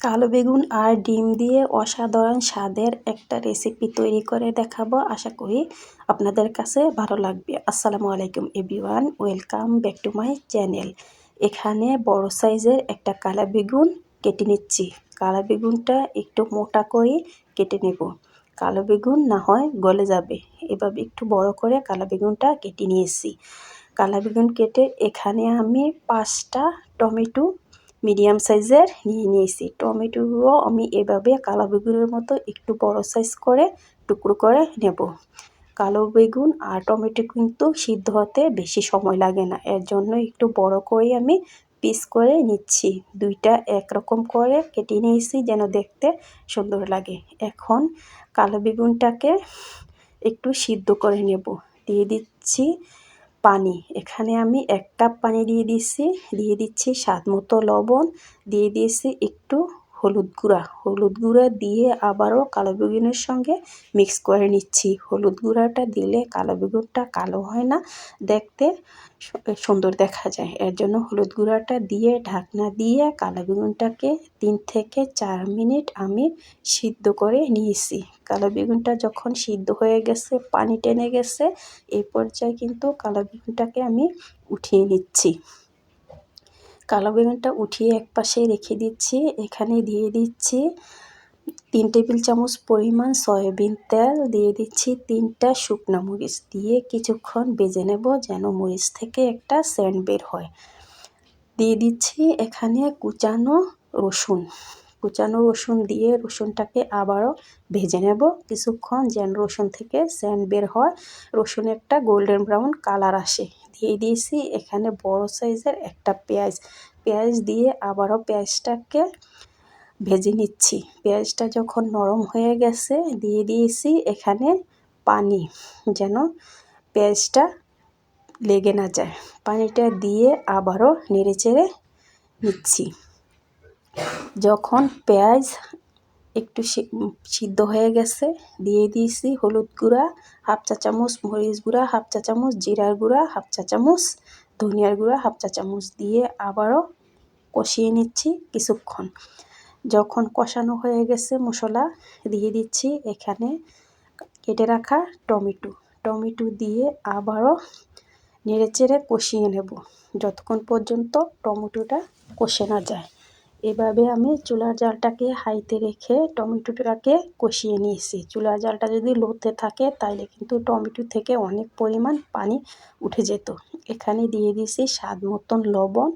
কালো বেগুন আর ডিম দিয়ে অসাধারণ স্বাদের একটা রেসিপি তৈরি করে দেখাবো। আশা করি আপনাদের কাছে ভালো লাগবে। আসসালামু আলাইকুম everyone, welcome back to my channel. এখানে বড় সাইজের একটা কালা বেগুন কেটে নিচ্ছি। কালা বেগুনটা একটু মোটা করে কেটে নেব। কালো বেগুন না হয় গলে যাবে। এভাবে একটু বড় করে কালা বেগুনটা কেটে নিয়েছি। কালা বেগুন কেটে এখানে আমি পাঁচটা টমেটো মিডিয়াম সাইজের, নিয়ে নিয়েছি। টমেটোগুলো আমি এভাবে কালো বেগুনের মতো একটু বড় সাইজ করে, টুকরো করে নেব। কালো বেগুন আর টমেটো কিন্তু সিদ্ধ হতে বেশি সময় লাগে না। এর জন্য একটু বড় করে আমি পিস করে নিচ্ছি। দুইটা একরকম করে কেটে নিয়েছি যেন দেখতে সুন্দর লাগে। এখন কালো বেগুনটাকে একটু সিদ্ধ করে নেব। দিয়ে দিচ্ছি পানি। এখানে আমি এক কাপ পানি দিয়ে দিচ্ছি। দিয়ে দিচ্ছি স্বাদ মতো লবণ। দিয়ে দিয়েছি একটু হলুদ গুঁড়া। হলুদ গুঁড়া দিয়ে আবারও কালো বেগুনের সঙ্গে মিক্স করে নিচ্ছি। হলুদ গুঁড়াটা দিলে কালো বেগুনটা কালো হয় না, দেখতে সুন্দর দেখা যায়। এর জন্য হলুদ গুঁড়াটা দিয়ে ঢাকনা দিয়ে কালো বেগুনটাকে তিন থেকে চার মিনিট আমি সিদ্ধ করে নিয়েছি। কালো বেগুনটা যখন সিদ্ধ হয়ে গেছে, পানি টেনে গেছে এই পর্যায়ে কিন্তু কালো বেগুনটাকে আমি উঠিয়ে নিচ্ছি। কালো বেগুনটা উঠিয়ে এক পাশে রেখে দিচ্ছি। এখানে দিয়ে দিচ্ছি তিন টেবিল চামচ পরিমাণ সয়াবিন তেল। দিয়ে দিচ্ছি তিনটা শুকনো মরিচ। দিয়ে কিছুক্ষণ বেজে নেব যেন মরিচ থেকে একটা স্যান্ড বের হয়। দিয়ে দিচ্ছি এখানে কুচানো রসুন। কুচানো রসুন দিয়ে রসুনটাকে আবারও ভেজে নেব। কিছুক্ষণ যেন রসুন থেকে স্যান্ড বের হয়। রসুন একটা গোল্ডেন ব্রাউন কালার আসে। দিয়ে দিয়েছি এখানে বড় সাইজের একটা পেঁয়াজ। পেঁয়াজ দিয়ে আবারও পেঁয়াজটাকে ভেজে নিচ্ছি। পেঁয়াজটা যখন নরম হয়ে গেছে, দিয়ে দিয়েছি এখানে পানি যেন পেঁয়াজটা লেগে না যায়। পানিটা দিয়ে আবারও নেড়ে চেড়ে নিচ্ছি। যখন পেঁয়াজ একটু সিদ্ধ হয়ে গেছে, দিয়ে দিয়েছি হলুদ গুঁড়া, হাফ চা চামচ মরিচ গুঁড়া, হাফ চা চামচ জিরার গুঁড়া, হাফ চা চামচ ধনিয়ার গুঁড়া, হাফ চা চামচ দিয়ে আবারও কষিয়ে নিচ্ছি কিছুক্ষণ। যখন কষানো হয়ে গেছে মশলা, দিয়ে দিচ্ছি এখানে কেটে রাখা টমেটো। টমেটো দিয়ে আবারও নেড়ে চেড়ে কষিয়ে নেব, যতক্ষণ পর্যন্ত টমেটোটা কষে না যায়। এভাবে আমি চুলার জালটাকে হাইতে রেখে টমেটোটাকে কষিয়ে নিয়েছি। চুলার জালটা যদি লোতে থাকে তাহলে কিন্তু টমেটো থেকে অনেক পরিমাণ পানি উঠে যেত। এখানে দিয়ে দিয়েছি স্বাদ মতন লবণ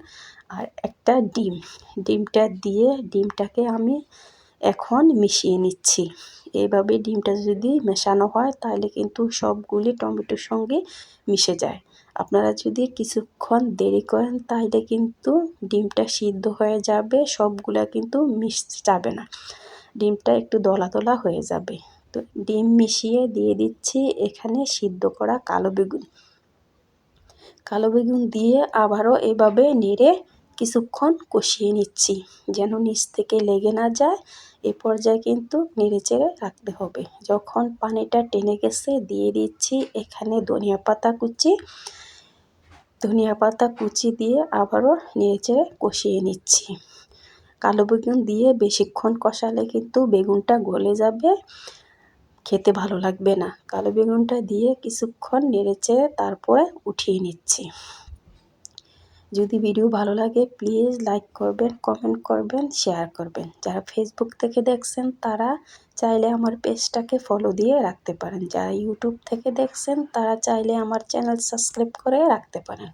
আর একটা ডিম। ডিমটা দিয়ে ডিমটাকে আমি এখন মিশিয়ে নিচ্ছি। এইভাবে ডিমটা যদি মেশানো হয় তাহলে কিন্তু সবগুলি টমেটোর সঙ্গে মিশে যায়। আপনারা যদি কিছুক্ষণ দেরি করেন, তাহলে কিন্তু ডিমটা সিদ্ধ হয়ে যাবে, সবগুলা কিন্তু মিশ যাবে না। ডিমটা একটু দলা হয়ে যাবে। তো ডিম মিশিয়ে দিয়ে দিচ্ছি এখানে সিদ্ধ করা কালো বেগুন। কালো বেগুন দিয়ে আবারও এভাবে নেড়ে কিছুক্ষণ কষিয়ে নিচ্ছি, যেন নিচ থেকে লেগে না যায়। এ পর্যায়ে কিন্তু নেড়ে চেড়ে রাখতে হবে। যখন পানিটা টেনে গেছে, দিয়ে দিচ্ছি এখানে ধনিয়া পাতা কুচি। ধনিয়া পাতা কুচি দিয়ে আবারও নেড়ে চেড়ে কষিয়ে নিচ্ছি। কালো বেগুন দিয়ে বেশিক্ষণ কষালে কিন্তু বেগুনটা গলে যাবে। খেতে ভালো লাগবে না। কালো বেগুনটা দিয়ে কিছুক্ষণ নেড়েচেড়ে তারপরে উঠিয়ে নিচ্ছি। যদি ভিডিও ভালো লাগে প্লিজ লাইক করবেন কমেন্ট করবেন শেয়ার করবেন। যারা ফেসবুক থেকে দেখছেন, তারা চাইলে আমার পেজটাকে ফলো দিয়ে রাখতে পারেন। যারা ইউটিউব থেকে দেখছেন, তারা চাইলে আমার চ্যানেল সাবস্ক্রাইব করে রাখতে পারেন।